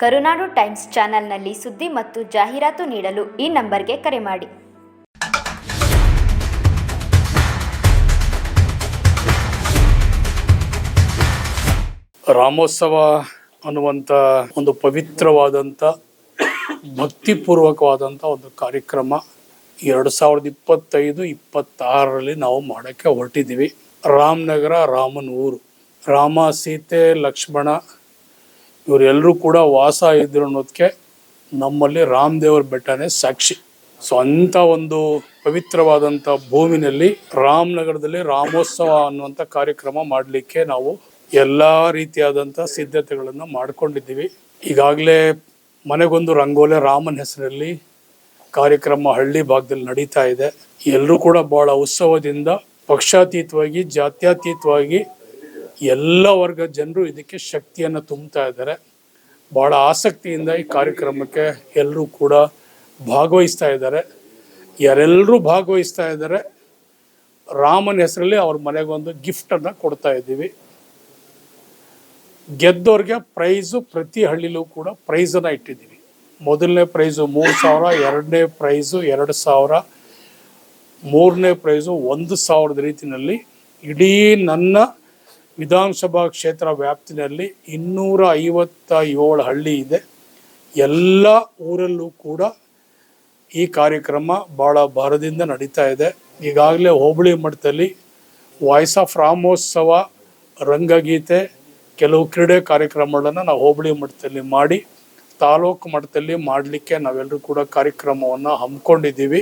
ಕರುನಾಡು times ಚಾನೆಲ್ನಲ್ಲಿ ಸುದ್ದಿ ಮತ್ತು ಜಾಹೀರಾತು ನೀಡಲು ಈ ನಂಬರ್ಗೆ ಕರೆ ಮಾಡಿ. ರಾಮೋತ್ಸವ ಅನ್ನುವಂಥ ಒಂದು ಪವಿತ್ರವಾದಂಥ, ಭಕ್ತಿಪೂರ್ವಕವಾದಂಥ ಒಂದು ಕಾರ್ಯಕ್ರಮ ಎರಡು ಸಾವಿರದ ಇಪ್ಪತ್ತೈದು, ಇಪ್ಪತ್ತಾರರಲ್ಲಿ ನಾವು ಮಾಡೋಕ್ಕೆ ಹೊರಟಿದ್ದೀವಿ. ರಾಮನಗರ ರಾಮನ ಊರು ರಾಮ, ಸೀತೆ, ಲಕ್ಷ್ಮಣ ಇವರೆಲ್ಲರೂ ಕೂಡ ವಾಸ ಇದ್ರು ಅನ್ನೋದಕ್ಕೆ ನಮ್ಮಲ್ಲಿ ರಾಮದೇವರ ಬೆಟ್ಟನೇ ಸಾಕ್ಷಿ. ಸೊ ಅಂಥ ಒಂದು ಪವಿತ್ರವಾದಂಥ ಭೂಮಿನಲ್ಲಿ ರಾಮನಗರದಲ್ಲಿ ರಾಮೋತ್ಸವ ಅನ್ನುವಂಥ ಕಾರ್ಯಕ್ರಮ ಮಾಡಲಿಕ್ಕೆ ನಾವು ಎಲ್ಲ ರೀತಿಯಾದಂಥ ಸಿದ್ಧತೆಗಳನ್ನು ಮಾಡ್ಕೊಂಡಿದ್ದೀವಿ. ಈಗಾಗಲೇ ಮನೆಗೊಂದು ರಂಗೋಲೆ ರಾಮನ ಹೆಸರಲ್ಲಿ ಕಾರ್ಯಕ್ರಮ ಹಳ್ಳಿ ಭಾಗದಲ್ಲಿ ನಡೀತಾ ಇದೆ. ಎಲ್ಲರೂ ಕೂಡ ಬಹಳ ಉತ್ಸವದಿಂದ ಪಕ್ಷಾತೀತವಾಗಿ, ಜಾತ್ಯತೀತವಾಗಿ ಎಲ್ಲ ವರ್ಗದ ಜನರು ಇದಕ್ಕೆ ಶಕ್ತಿಯನ್ನು ತುಂಬುತ್ತಾ ಇದ್ದಾರೆ. ಬಹಳ ಆಸಕ್ತಿಯಿಂದ ಈ ಕಾರ್ಯಕ್ರಮಕ್ಕೆ ಎಲ್ಲರೂ ಕೂಡ ಭಾಗವಹಿಸ್ತಾ ಇದ್ದಾರೆ. ಯಾರೆಲ್ಲರೂ ಭಾಗವಹಿಸ್ತಾ ಇದ್ದಾರೆ. ರಾಮನ ಹೆಸರಲ್ಲಿ ಅವ್ರ ಮನೆಗೊಂದು ಗಿಫ್ಟನ್ನು ಕೊಡ್ತಾ ಇದ್ದೀವಿ. ಗೆದ್ದವ್ರಿಗೆ ಪ್ರೈಸು ಪ್ರತಿ ಹಳ್ಳಿಲೂ ಕೂಡ ಪ್ರೈಸನ್ನು ಇಟ್ಟಿದ್ದೀವಿ. ಮೊದಲನೇ ಪ್ರೈಸು ಮೂರು ಸಾವಿರ, ಎರಡನೇ ಪ್ರೈಸು ಎರಡು ಸಾವಿರ, ಮೂರನೇ ಪ್ರೈಸು ಒಂದು ಸಾವಿರದ ರೀತಿಯಲ್ಲಿ ಇಡೀ ನನ್ನ ವಿಧಾನಸಭಾ ಕ್ಷೇತ್ರ ವ್ಯಾಪ್ತಿನಲ್ಲಿ ಇನ್ನೂರ ಐವತ್ತ ಏಳು ಹಳ್ಳಿ ಇದೆ. ಎಲ್ಲ ಊರಲ್ಲೂ ಕೂಡ ಈ ಕಾರ್ಯಕ್ರಮ ಭಾಳ ಭಾರದಿಂದ ನಡೀತಾ ಇದೆ. ಈಗಾಗಲೇ ಹೋಬಳಿ ಮಟ್ಟದಲ್ಲಿ ವಾಯ್ಸ್ ಆಫ್ ರಾಮೋತ್ಸವ ರಂಗಗೀತೆ ಕೆಲವು ಕ್ರೀಡೆ ಕಾರ್ಯಕ್ರಮಗಳನ್ನು ನಾವು ಹೋಬಳಿ ಮಟ್ಟದಲ್ಲಿ ಮಾಡಿ, ತಾಲೂಕು ಮಟ್ಟದಲ್ಲಿ ಮಾಡಲಿಕ್ಕೆ ನಾವೆಲ್ಲರೂ ಕೂಡ ಕಾರ್ಯಕ್ರಮವನ್ನು ಹಮ್ಮಿಕೊಂಡಿದ್ದೀವಿ.